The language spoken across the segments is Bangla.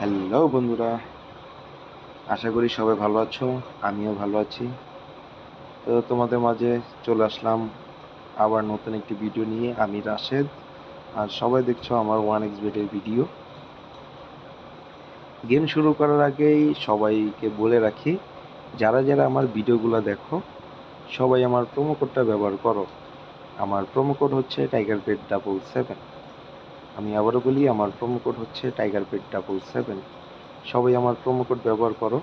হ্যালো বন্ধুরা, আশা করি সবাই ভালো আছো, আমিও ভালো আছি। তো তোমাদের মাঝে চলে আসলাম আবার নতুন একটি ভিডিও নিয়ে, আমি রাশেদ, আর সবাই দেখছ আমার ওয়ান এক্স বেডের ভিডিও গেম শুরু করার আগেই সবাইকে বলে রাখি, যারা যারা আমার ভিডিওগুলো দেখো, সবাই আমার প্রোমো কোডটা ব্যবহার করো। আমার প্রোমো কোড হচ্ছে টাইগার পেড ডাবল সেভেন আমি আবারও বলি, আমার প্রোমো কোড হচ্ছে টাইগার পেড ডাবল সেভেন সবাই আমার প্রোমো কোড ব্যবহার করো।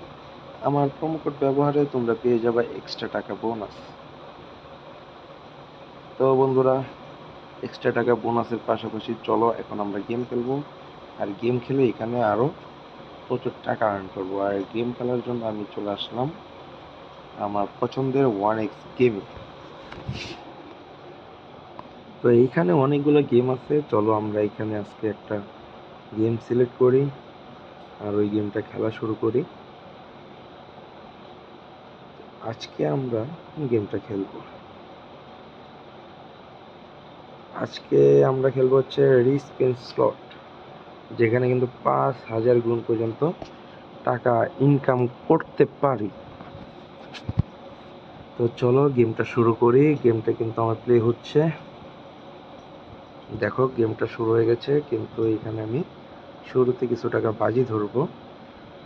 আমার প্রোমো কোড ব্যবহারে তোমরা পেয়ে যাবে এক্সট্রা টাকা বোনাস তো বন্ধুরা এক্সট্রা টাকা বোনাসের পাশাপাশি চলো, এখন আমরা গেম খেলব। আর গেম খেলে এখানে আরও প্রচুর টাকা আর্ন করব। আর গেম খেলার জন্য আমি চলে আসলাম আমার পছন্দের ওয়ান এক্স গেমে তো এইখানে অনেকগুলো গেম আছে। চলো আমরা এখানে আজকে একটা গেম সিলেক্ট করি আর ওই গেমটা খেলা শুরু করি। আজকে আমরা গেমটা খেলব। আজকে আমরা খেলব হচ্ছে রিস্পিন স্লট যেখানে কিন্তু পাঁচ হাজার গুণ পর্যন্ত টাকা ইনকাম করতে পারি। তো চলো গেমটা শুরু করি। গেমটা কিন্তু আমার প্লে হচ্ছে। দেখো, গেমটা শুরু হয়ে গেছে, কিন্তু এখানে আমি শুরুতে কিছু টাকা বাজি ধরবো।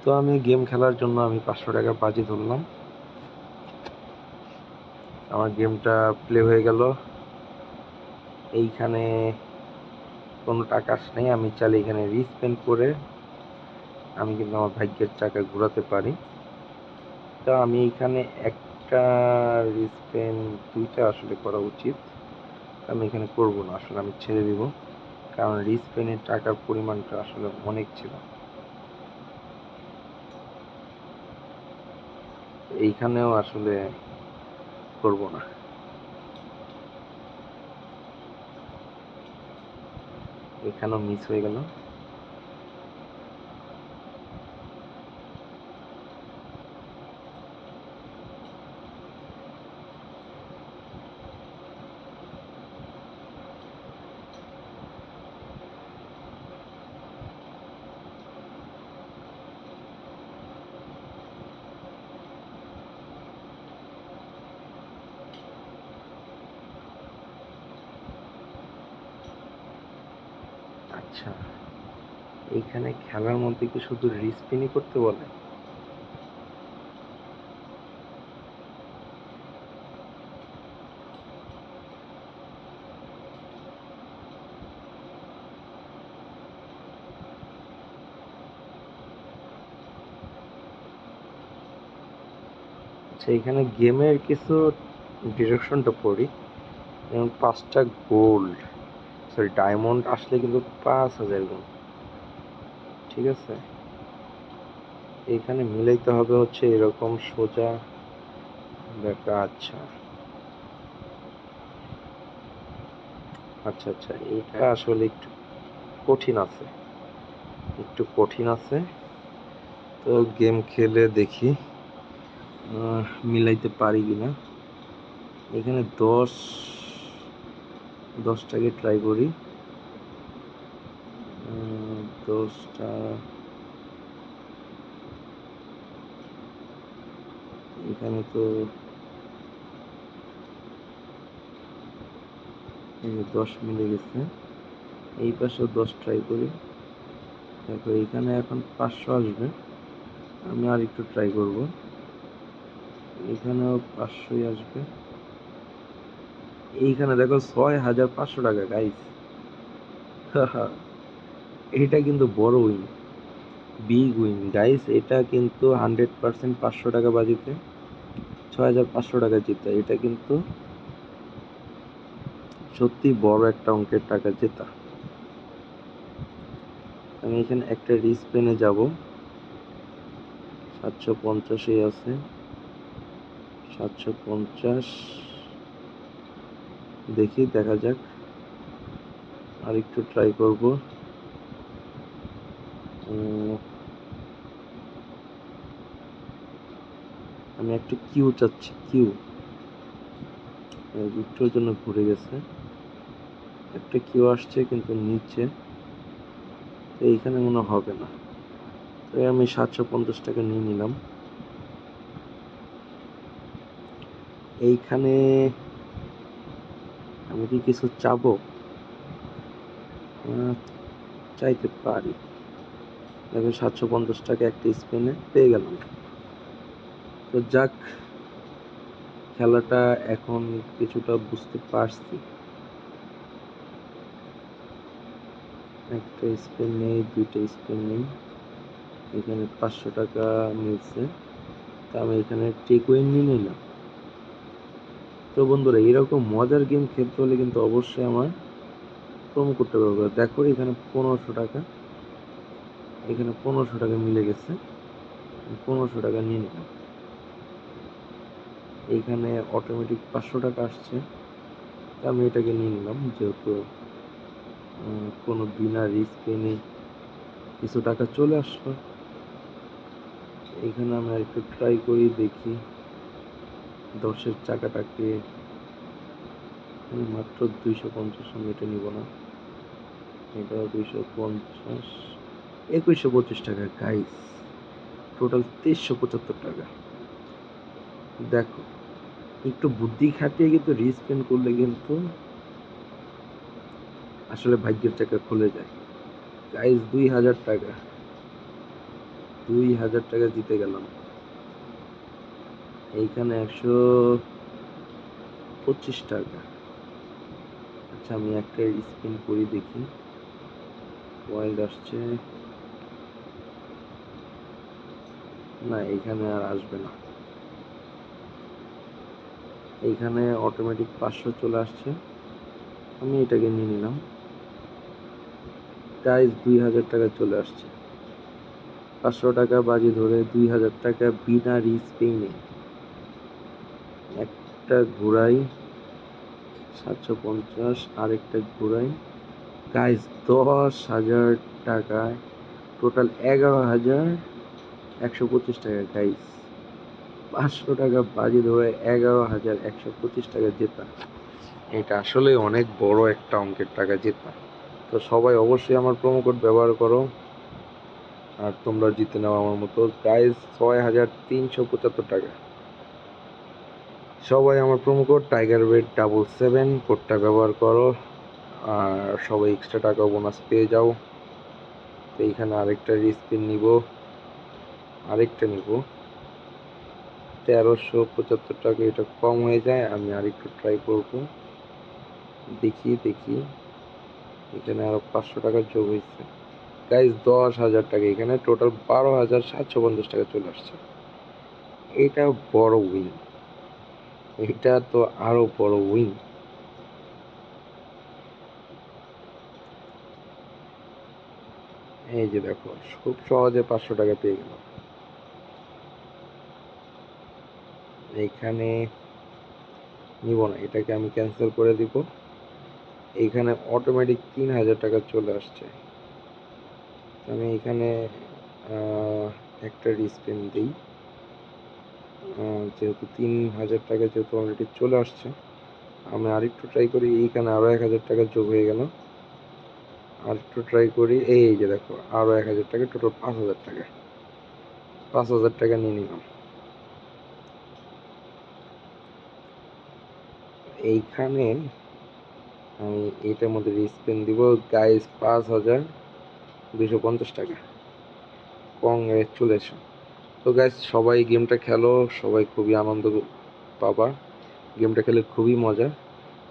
তো আমি গেম খেলার জন্য আমি পাঁচশো টাকা বাজি ধরলাম। আমার গেমটা প্লে হয়ে গেল। এইখানে কোনো টাকা নেই, আমি চাইলে এখানে রিস্পেন্ড করে আমি কিন্তু আমার ভাগ্যের চাকা ঘোরাতে পারি। তো আমি এখানে একটা রিস্পেন্ড, দুইটা আসলে করা উচিত। আমি এখানে করব না, আসলে আমি ছেড়ে দিব। কারণ রিস্পেনের টাকার পরিমাণটা আসলে অনেক ছিল। এইখানেও আসলে করব না। এখানেও মিস হয়ে গেল। আচ্ছা। এইখানে খেলার মধ্যে কি শুধু রিস্পিনই করতে বলে? আচ্ছা এখানে গেমের কিছু ডিরেকশনটা পড়ি। যেমন পাঁচটা গোল্ড। সরি ডায়মন্ড আসলে কিন্তু পাঁচ হাজার গুণ। ঠিক আছে? এখানে মিলাইতে হবে হচ্ছে এরকম সোজা দেখা আচ্ছা। আচ্ছা আচ্ছা এটা আসলে একটু কঠিন আছে। একটু কঠিন আছে। তো গেম খেলে দেখি মিলাইতে পারি কিনা। এখানে দশ দশটাকে ট্রাই করি। দশটা এখানে তো দশ মিলে গেছে। এই পাশেও দশ ট্রাই করি। দেখো এইখানে এখন পাঁচশো আসবে। আমি আর একটু ট্রাই করব। এখানেও পাঁচশোই আসবে। এইখানে দেখো ছয় হাজার পাঁচশো টাকা গাইস এটা কিন্তু বড় উইন বিগ উইন গাইস এটা কিন্তু হান্ড্রেড পার্সেন্ট পাঁচশো টাকা বাজিতে, ছয় হাজার পাঁচশো টাকা জিতে। এটা কিন্তু সত্যি বড় একটা অঙ্কের টাকা জেতা। আমি এখানে একটা রিস্পেনে যাব। সাতশো পঞ্চাশে আছে। সাতশো পঞ্চাশ দেখি, দেখা যাক। আর একটু ট্রাই করব আমি একটু কিউ চাচ্ছি কিউ একটুর জন্য ঘুরে গেছে। একটা কিউ আসছে, কিন্তু নিচে। এইখানে মনে হবে না। তাই আমি সাতশো পঞ্চাশ টাকা নিয়ে নিলাম। এইখানে আমি কি কিছু চাবো? চাইতে পারি। দেখো, সাতশো পঞ্চাশ টাকা একটা স্পেনে পেয়ে গেলাম। তো যাক, খেলাটা এখন কিছুটা বুঝতে পারছি। একটা স্পেন নেই, দুইটা স্পেন নেই। এখানে পাঁচশো টাকা মিলছে। তা আমি এখানে টেকওয়েন নিয়ে নিলাম। তো বন্ধুরা এরকম মজার গেম খেলতে হলে কিন্তু অবশ্যই আমার প্রোমো করতে পারব দেখো এখানে পনেরোশো টাকা। এখানে পনেরোশো টাকা মিলে গেছে। পনেরোশো টাকা নিয়ে নিলাম। এইখানে অটোমেটিক পাঁচশো টাকা আসছে। আমি এটাকে নিয়ে নিলাম, যেহেতু কোনো বিনা রিস্কে নেই। কিছু টাকা চলে আসলো। এখানে আমি একটু ট্রাই করি, দেখি। দশের চাকাটাকে মাত্র দুইশো পঞ্চাশ আমি এটা নিব না। এটা দুইশো পঞ্চাশ, একুশশো পঁচিশ টাকা গাইস টোটাল তেইশশো পঁচাত্তর টাকা। দেখো, একটু বুদ্ধি খাটিয়ে কিন্তু রিস্পেন করলে কিন্তু আসলে ভাগ্যের চাকা খুলে যায়। গাইস দুই হাজার টাকা। দুই হাজার টাকা জিতে গেলাম। এইখানে একশো পঁচিশ টাকা। আচ্ছা আমি একটা স্পিন করি, দেখি। ওয়াইল্ড আসছে। না, এইখানে আর আসবে না। এইখানে অটোমেটিক পাঁচশো চলে আসছে। আমি এটাকে নিয়ে নিলাম। গাইজ দুই হাজার টাকা চলে আসছে। পাঁচশো টাকা বাজি ধরে দুই হাজার টাকা বিনা রিস্পেইনে একটা ঘোরাই, সাতশো পঞ্চাশ, আরেকটা ঘোরাই। গাইজ দশ হাজার টাকায় টোটাল এগারো হাজার একশো পঁচিশ টাকা। গাইজ পাঁচশো টাকা বাজি ধরে এগারো হাজার একশো পঁচিশ টাকা জেতা। এটা আসলে অনেক বড় একটা অঙ্কের টাকা জেতা। তো সবাই অবশ্যই আমার প্রোমো কোড ব্যবহার করো। আর তোমরা জিতে নাও আমার মতো। গাইজ ছয় হাজার তিনশো পঁচাত্তর টাকা। সবাই আমার promo code tiger bed double seven কোডটা ব্যবহার করো। আর সবাই এক্সট্রা টাকা বোনাস পেয়ে যাও। তো এইখানে আরেকটা রিস্পিন নিব। আরেকটা নিব। তেরোশো পঁচাত্তর টাকা এটা কম হয়ে যায়, আমি আরেকটু ট্রাই করব। দেখি দেখি। এখানে আরও পাঁচশো টাকা যোগ হয়েছে। গাইজ দশ হাজার টাকা। এখানে টোটাল বারো হাজার সাতশো পঞ্চাশ টাকা চলে আসছে। এটা বড় উইন এটা তো আরও বড় উইন এই যে দেখো, খুব সহজে পাঁচশো টাকা পেয়ে গেলাম। এইখানে নিব না, এটাকে আমি ক্যান্সেল করে দিব। এইখানে অটোমেটিক তিন হাজার টাকা চলে আসছে। আমি এখানে একটা রিস্পেন দিই। যেহেতু তিন হাজার টাকা যেহেতু অলরেডি চলে আসছে, আমি আরেকটু ট্রাই করি, এইখানে আরও এক হাজার টাকা যোগ হয়ে গেল। আরেকটু ট্রাই করি, এই যে দেখো আরও এক হাজার টাকা টোটাল পাঁচ হাজার টাকা। পাঁচ হাজার টাকা নিয়ে নিলাম। এইখানে আমি এইটার মধ্যে রিস্পেন দিব। গাইস পাঁচ হাজার দুশো পঞ্চাশ টাকা। কংগ্রেচুলেশন তো গাইস সবাই গেমটা খেলো, সবাই খুবই আনন্দ পাবা। গেমটা খেলে খুবই মজা।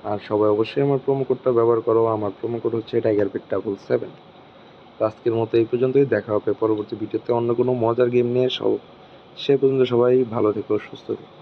আর সবাই অবশ্যই আমার প্রোমো কোডটা ব্যবহার করো। আমার প্রোমো কোড হচ্ছে টাইগার পেট ডাবল সেভেন তো আজকের মতো এই পর্যন্তই। দেখা হবে পরবর্তী ভিডিওতে অন্য কোনো মজার গেম নিয়ে। সব সে পর্যন্ত সবাই ভালো থেকো, সুস্থ থেকো।